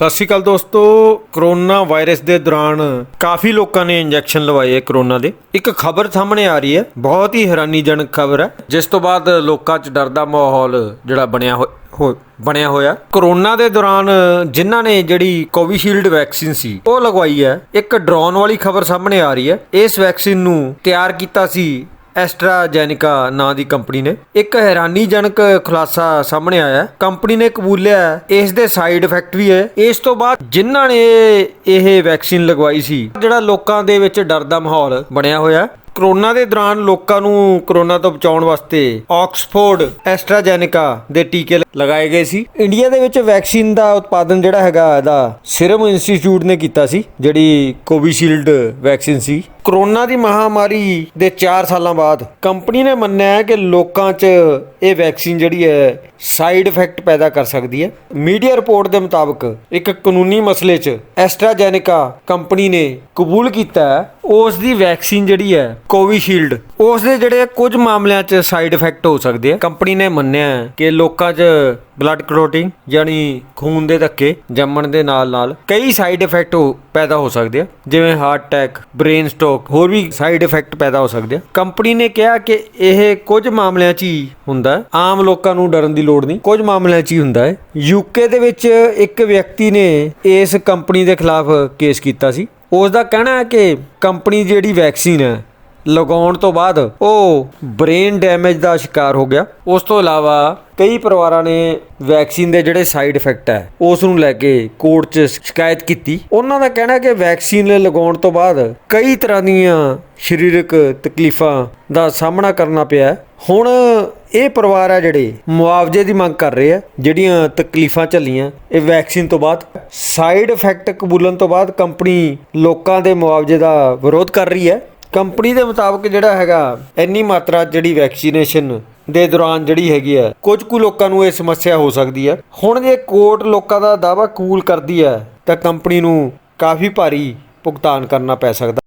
ਸਤਿ ਸ਼੍ਰੀ ਅਕਾਲ ਦੋਸਤੋ, corona virus ਦੇ ਦੌਰਾਨ ਕਾਫੀ ਲੋਕਾਂ ਨੇ ਇੰਜੈਕਸ਼ਨ ਲਵਾਏ ਹੈ ਕਰੋਨਾ ਦੇ। ਇੱਕ ਖਬਰ ਸਾਹਮਣੇ ਆ ਰਹੀ ਹੈ, ਬਹੁਤ ਹੀ ਹੈਰਾਨੀਜਨਕ ਖਬਰ ਹੈ, ਜਿਸ ਤੋਂ ਬਾਅਦ ਲੋਕਾਂ 'ਚ ਡਰ ਦਾ ਮਾਹੌਲ ਜਿਹੜਾ ਬਣਿਆ ਹੋ- ਹੋ, ਬਣਿਆ ਹੋਇਆ। ਕਰੋਨਾ ਦੇ ਦੌਰਾਨ ਜਿਨ੍ਹਾਂ ਨੇ ਜਿਹੜੀ ਕੋਵਿਸ਼ੀਲਡ ਵੈਕਸੀਨ ਸੀ, ਉਹ ਲਗਵਾਈ ਹੈ। ਇੱਕ ਡਰੋਨ ਵਾਲੀ ਖਬਰ ਸਾਹਮਣੇ ਆ ਰਹੀ ਹੈ। ਇਸ ਵੈਕਸੀਨ ਨੂੰ ਤਿਆਰ ਕੀਤਾ ਸੀ ਐਸਟਰਾਜੈਨਿਕਾ ਨਾਂ ਦੀ ਕੰਪਨੀ ਨੇ ਇੱਕ ਹੈਰਾਨੀਜਨਕ ਖੁਲਾਸਾ ਸਾਹਮਣੇ ਆਇਆ। ਕੰਪਨੀ ਨੇ ਕਬੂਲਿਆ ਇਸ ਦੇ ਸਾਈਡ ਇਫੈਕਟ ਵੀ ਹੈ। ਇਸ ਤੋਂ ਬਾਅਦ ਜਿਨ੍ਹਾਂ ਨੇ ਇਹ ਵੈਕਸੀਨ ਲਗਵਾਈ ਸੀ, ਜਿਹੜਾ ਲੋਕਾਂ ਦੇ ਵਿੱਚ ਡਰ ਦਾ ਮਾਹੌਲ ਬਣਿਆ ਹੋਇਆ। ਕਰੋਨਾ ਦੇ ਦੌਰਾਨ ਲੋਕਾਂ ਨੂੰ ਕਰੋਨਾ ਤੋਂ ਬਚਾਉਣ ਵਾਸਤੇ ਆਕਸਫੋਰਡ ਐਸਟਰਾਜੈਨਿਕਾ ਦੇ ਟੀਕੇ ਲਗਾਏ ਗਏ ਸੀ। ਇੰਡੀਆ ਦੇ ਵਿੱਚ ਵੈਕਸੀਨ ਦਾ ਉਤਪਾਦਨ ਜਿਹੜਾ ਹੈਗਾ, ਇਹਦਾ ਸਿਰਮ ਇੰਸਟੀਚਿਊਟ ਨੇ ਕੀਤਾ ਸੀ, ਜਿਹੜੀ ਕੋਵਿਸ਼ੀਲਡ ਵੈਕਸੀਨ ਸੀ। ਕਰੋਨਾ ਦੀ ਮਹਾਮਾਰੀ ਦੇ 4 ਸਾਲਾਂ ਬਾਅਦ ਕੰਪਨੀ ਨੇ ਮੰਨਿਆ ਹੈ ਕਿ ਲੋਕਾਂ 'ਚ ਇਹ ਵੈਕਸੀਨ ਜਿਹੜੀ ਹੈ ਸਾਈਡ ਇਫੈਕਟ ਪੈਦਾ ਕਰ ਸਕਦੀ ਹੈ। ਮੀਡੀਆ ਰਿਪੋਰਟ ਦੇ ਮੁਤਾਬਕ ਇੱਕ ਕਾਨੂੰਨੀ ਮਸਲੇ 'ਚ ਐਸਟਰਾਜੈਨਿਕਾ ਕੰਪਨੀ ਨੇ ਕਬੂਲ ਕੀਤਾ ਹੈ, ਉਸ ਦੀ ਵੈਕਸੀਨ ਜਿਹੜੀ ਹੈ, ਕੋਵਿਸ਼ੀਲਡ ਉਸ ਦੇ ਜਿਹੜੇ ਕੁਝ ਮਾਮਲਿਆਂ 'ਚ ਸਾਈਡ ਇਫੈਕਟ ਹੋ ਸਕਦੇ ਆ। ਕੰਪਨੀ ਨੇ ਮੰਨਿਆ ਕਿ ਲੋਕਾਂ 'ਚ ਬਲੱਡ ਕਲੋਟਿੰਗ ਯਾਨੀ ਖੂਨ ਦੇ ਧੱਕੇ ਜੰਮਣ ਦੇ ਨਾਲ ਨਾਲ ਕਈ ਸਾਈਡ ਇਫੈਕਟ ਪੈਦਾ ਹੋ ਸਕਦੇ ਆ। ਜਿਵੇਂ ਹਾਰਟ ਅਟੈਕ ਬ੍ਰੇਨ ਸਟ੍ਰੋਕ ਹੋਰ ਵੀ ਸਾਈਡ ਇਫੈਕਟ ਪੈਦਾ ਹੋ ਸਕਦੇ ਆ। ਕੰਪਨੀ ਨੇ ਕਿਹਾ ਕਿ ਇਹ ਕੁਝ ਮਾਮਲਿਆਂ 'ਚ ਹੀ ਹੁੰਦਾ ਆਮ ਲੋਕਾਂ ਨੂੰ ਡਰਨ ਦੀ ਲੋੜ ਨਹੀਂ। ਕੁਝ ਮਾਮਲਿਆਂ 'ਚ ਹੀ ਹੁੰਦਾ ਹੈ। ਯੂਕੇ ਦੇ ਵਿੱਚ ਇੱਕ ਵਿਅਕਤੀ ਨੇ ਇਸ ਕੰਪਨੀ ਦੇ ਖਿਲਾਫ ਕੇਸ ਕੀਤਾ ਸੀ। ਉਸ ਦਾ ਕਹਿਣਾ ਹੈ ਕਿ ਕੰਪਨੀ ਜਿਹੜੀ ਵੈਕਸੀਨ ਹੈ ਲਗਾਉਣ ਤੋਂ ਬਾਅਦ ਉਹ ਬ੍ਰੇਨ ਡੈਮੇਜ ਦਾ ਸ਼ਿਕਾਰ ਹੋ ਗਿਆ। ਉਸ ਤੋਂ ਇਲਾਵਾ ਕਈ ਪਰਿਵਾਰਾਂ ਨੇ ਵੈਕਸੀਨ ਦੇ ਜਿਹੜੇ ਸਾਈਡ ਇਫੈਕਟ ਹੈ, ਉਸ ਨੂੰ ਲੈ ਕੇ ਕੋਰਟ 'ਚ ਸ਼ਿਕਾਇਤ ਕੀਤੀ। ਉਹਨਾਂ ਦਾ ਕਹਿਣਾ ਕਿ ਵੈਕਸੀਨ ਲਗਾਉਣ ਤੋਂ ਬਾਅਦ ਕਈ ਤਰ੍ਹਾਂ ਦੀਆਂ ਸਰੀਰਕ ਤਕਲੀਫਾਂ ਦਾ ਸਾਹਮਣਾ ਕਰਨਾ ਪਿਆ ਹੁਣ ਇਹ ਪਰਿਵਾਰ ਹੈ ਜਿਹੜੇ ਮੁਆਵਜ਼ੇ ਦੀ ਮੰਗ ਕਰ ਰਹੇ ਆ ਜਿਹੜੀਆਂ ਤਕਲੀਫਾਂ ਝੱਲੀਆਂ, ਇਹ ਵੈਕਸੀਨ ਤੋਂ ਬਾਅਦ ਸਾਈਡ ਇਫੈਕਟ ਕਬੂਲਣ ਤੋਂ ਬਾਅਦ ਕੰਪਨੀ ਲੋਕਾਂ ਦੇ ਮੁਆਵਜ਼ੇ ਦਾ ਵਿਰੋਧ ਕਰ ਰਹੀ ਹੈ। ਕੰਪਨੀ ਦੇ ਮੁਤਾਬਕ ਜਿਹੜਾ ਹੈਗਾ, ਇੰਨੀ ਮਾਤਰਾ ਜਿਹੜੀ ਵੈਕਸੀਨੇਸ਼ਨ ਦੇ ਦੌਰਾਨ ਜਿਹੜੀ ਹੈਗੀ ਹੈ, ਕੁਝ ਕੁ ਲੋਕਾਂ ਨੂੰ ਇਹ ਸਮੱਸਿਆ ਹੋ ਸਕਦੀ ਹੈ। ਹੁਣ ਜੇ ਕੋਰਟ ਲੋਕਾਂ ਦਾ ਦਾਅਵਾ ਕੂਲ ਕਰਦੀ ਹੈ, ਤਾਂ ਕੰਪਨੀ ਨੂੰ ਕਾਫੀ ਭਾਰੀ ਭੁਗਤਾਨ ਕਰਨਾ ਪੈ ਸਕਦਾ।